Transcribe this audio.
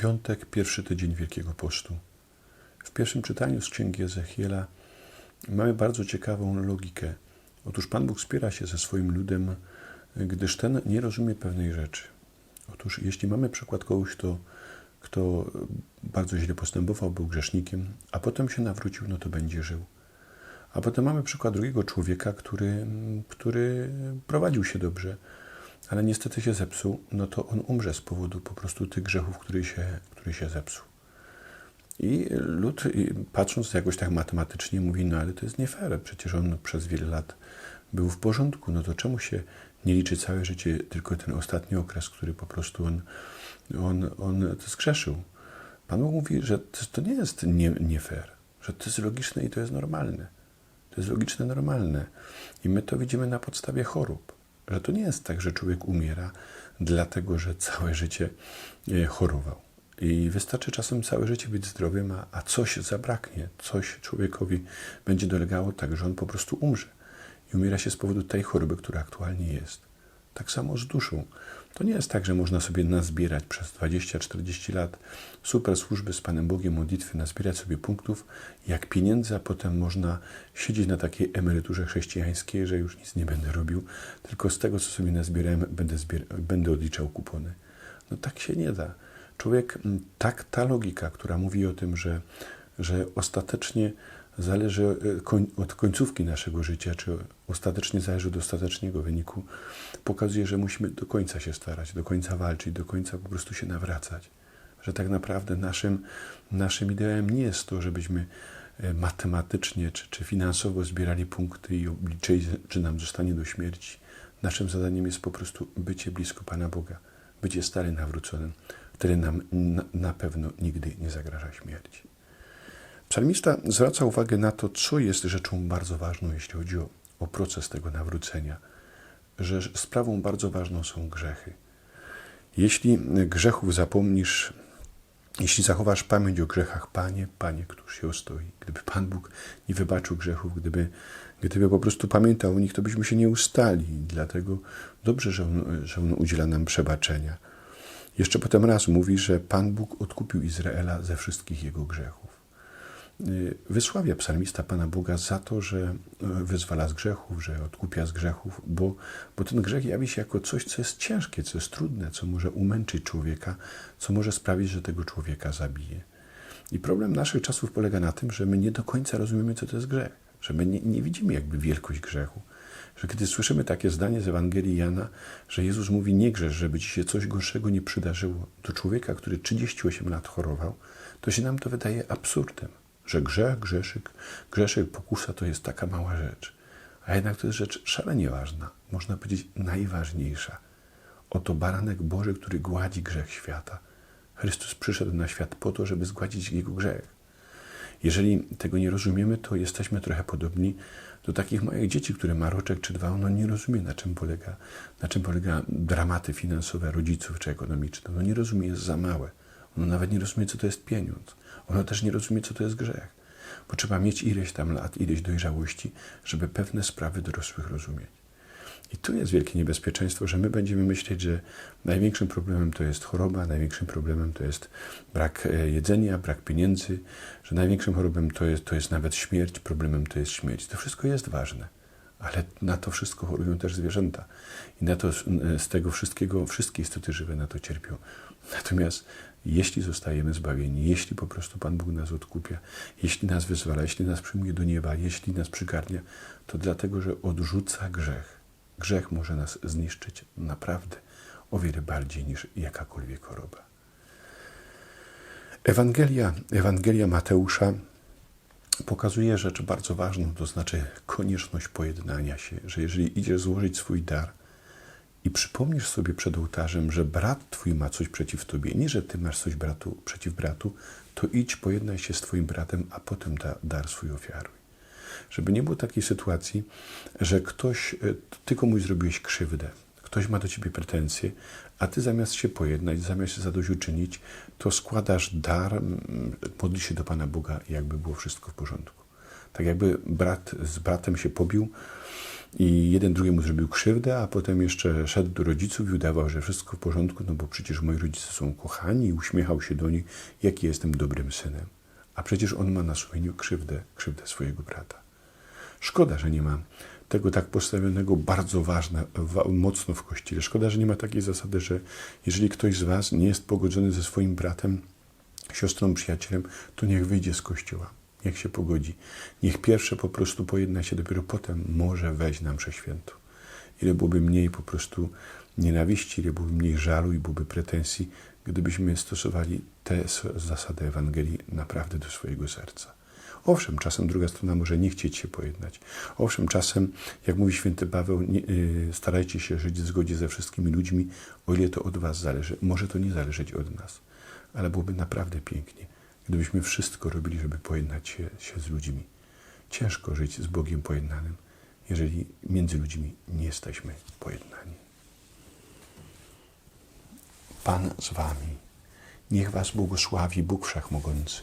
Piątek, pierwszy tydzień Wielkiego Postu. W pierwszym czytaniu z Księgi Ezechiela mamy bardzo ciekawą logikę. Otóż Pan Bóg spiera się ze swoim ludem, gdyż ten nie rozumie pewnej rzeczy. Otóż jeśli mamy przykład kogoś, kto, kto bardzo źle postępował, był grzesznikiem, a potem się nawrócił, no to będzie żył. A potem mamy przykład drugiego człowieka, który, który prowadził się dobrze, ale niestety się zepsuł, no to on umrze z powodu po prostu tych grzechów, który się, który się zepsuł. I lud, patrząc jakoś tak matematycznie, mówi, no ale to jest nie fair, przecież on przez wiele lat był w porządku, no to czemu się nie liczy całe życie, tylko ten ostatni okres, który po prostu on, on, on zgrzeszył. Pan Bóg mówi, że to nie jest nie, nie fair, że to jest logiczne i to jest normalne. To jest logiczne, normalne. I my to widzimy na podstawie chorób. Że to nie jest tak, że człowiek umiera dlatego, że całe życie e, chorował. I wystarczy czasem całe życie być zdrowym, a, a coś zabraknie, coś człowiekowi będzie dolegało tak, że on po prostu umrze. I umiera się z powodu tej choroby, która aktualnie jest. Tak samo z duszą. To nie jest tak, że można sobie nazbierać przez 20-40 lat super służby z Panem Bogiem, modlitwy, nazbierać sobie punktów jak pieniędzy, a potem można siedzieć na takiej emeryturze chrześcijańskiej, że już nic nie będę robił, tylko z tego, co sobie nazbierałem, będę, będę odliczał kupony. No tak się nie da. Człowiek, tak ta logika, która mówi o tym, że, że ostatecznie zależy e, od końcówki naszego życia, czy ostatecznie zależy od ostatecznego wyniku, pokazuje, że musimy do końca się starać, do końca walczyć, do końca po prostu się nawracać. Że tak naprawdę naszym, naszym ideałem nie jest to, żebyśmy e, matematycznie czy, czy finansowo zbierali punkty i obliczyli, czy nam zostanie do śmierci. Naszym zadaniem jest po prostu bycie blisko Pana Boga, bycie stale nawróconym. Wtedy nam na, na pewno nigdy nie zagraża śmierć. Psalmista zwraca uwagę na to, co jest rzeczą bardzo ważną, jeśli chodzi o, o proces tego nawrócenia, że sprawą bardzo ważną są grzechy. Jeśli grzechów zapomnisz, jeśli zachowasz pamięć o grzechach, Panie, Panie, któż się ostoi? Gdyby Pan Bóg nie wybaczył grzechów, gdyby, gdyby po prostu pamiętał o nich, to byśmy się nie ustali. Dlatego dobrze, że On, że on udziela nam przebaczenia. Jeszcze potem raz mówi, że Pan Bóg odkupił Izraela ze wszystkich jego grzechów. Wysławia psalmista Pana Boga za to, że wyzwala z grzechów, że odkupia z grzechów, bo, bo ten grzech jawi się jako coś, co jest ciężkie, co jest trudne, co może umęczyć człowieka, co może sprawić, że tego człowieka zabije. I problem naszych czasów polega na tym, że my nie do końca rozumiemy, co to jest grzech, że my nie, nie widzimy jakby wielkość grzechu. Że kiedy słyszymy takie zdanie z Ewangelii Jana, że Jezus mówi nie grzesz, żeby ci się coś gorszego nie przydarzyło do człowieka, który 38 lat chorował, to się nam to wydaje absurdem że grzech, grzeszyk, grzeszyk, pokusa to jest taka mała rzecz. A jednak to jest rzecz szalenie ważna, można powiedzieć najważniejsza. Oto baranek Boży, który gładzi grzech świata. Chrystus przyszedł na świat po to, żeby zgładzić jego grzech. Jeżeli tego nie rozumiemy, to jesteśmy trochę podobni do takich małych dzieci, które ma roczek czy dwa, ono nie rozumie, na czym polega, na czym polega dramaty finansowe rodziców czy ekonomiczne. Ono nie rozumie, jest za małe. Ono nawet nie rozumie, co to jest pieniądz. Ono też nie rozumie, co to jest grzech. Bo trzeba mieć ileś tam lat, ileś dojrzałości, żeby pewne sprawy dorosłych rozumieć. I tu jest wielkie niebezpieczeństwo, że my będziemy myśleć, że największym problemem to jest choroba, największym problemem to jest brak e, jedzenia, brak pieniędzy, że największym chorobem to jest, to jest nawet śmierć, problemem to jest śmierć. To wszystko jest ważne, ale na to wszystko chorują też zwierzęta. I na to, z tego wszystkiego, wszystkie istoty żywe na to cierpią. Natomiast jeśli zostajemy zbawieni, jeśli po prostu Pan Bóg nas odkupia, jeśli nas wyzwala, jeśli nas przyjmuje do nieba, jeśli nas przygarnia, to dlatego, że odrzuca grzech. Grzech może nas zniszczyć naprawdę o wiele bardziej niż jakakolwiek choroba. Ewangelia, Ewangelia Mateusza pokazuje rzecz bardzo ważną, to znaczy konieczność pojednania się, że jeżeli idziesz złożyć swój dar, i przypomnisz sobie przed ołtarzem, że brat twój ma coś przeciw tobie, nie że ty masz coś bratu, przeciw bratu, to idź, pojednaj się z twoim bratem, a potem da, dar swój ofiaruj. Żeby nie było takiej sytuacji, że ktoś, e, ty komuś zrobiłeś krzywdę, ktoś ma do ciebie pretensje, a ty zamiast się pojednać, zamiast się zadośćuczynić, to składasz dar, modli się do Pana Boga, jakby było wszystko w porządku. Tak jakby brat z bratem się pobił, i jeden drugiemu zrobił krzywdę, a potem jeszcze szedł do rodziców i udawał, że wszystko w porządku, no bo przecież moi rodzice są kochani i uśmiechał się do nich, jaki jestem dobrym synem. A przecież on ma na sumieniu krzywdę, krzywdę swojego brata. Szkoda, że nie ma tego tak postawionego bardzo ważne, wa, mocno w Kościele. Szkoda, że nie ma takiej zasady, że jeżeli ktoś z Was nie jest pogodzony ze swoim bratem, siostrą, przyjacielem, to niech wyjdzie z Kościoła. Niech się pogodzi. Niech pierwsze po prostu pojedna się, dopiero potem może wejść na mszę świętą. Ile byłoby mniej po prostu nienawiści, ile byłoby mniej żalu i byłoby pretensji, gdybyśmy stosowali te zasady Ewangelii naprawdę do swojego serca. Owszem, czasem druga strona może nie chcieć się pojednać. Owszem, czasem, jak mówi święty Paweł, nie, yy, starajcie się żyć w zgodzie ze wszystkimi ludźmi, o ile to od was zależy. Może to nie zależeć od nas, ale byłoby naprawdę pięknie, gdybyśmy wszystko robili, żeby pojednać się, się z ludźmi. Ciężko żyć z Bogiem pojednanym, jeżeli między ludźmi nie jesteśmy pojednani. Pan z wami. Niech was błogosławi Bóg Wszechmogący,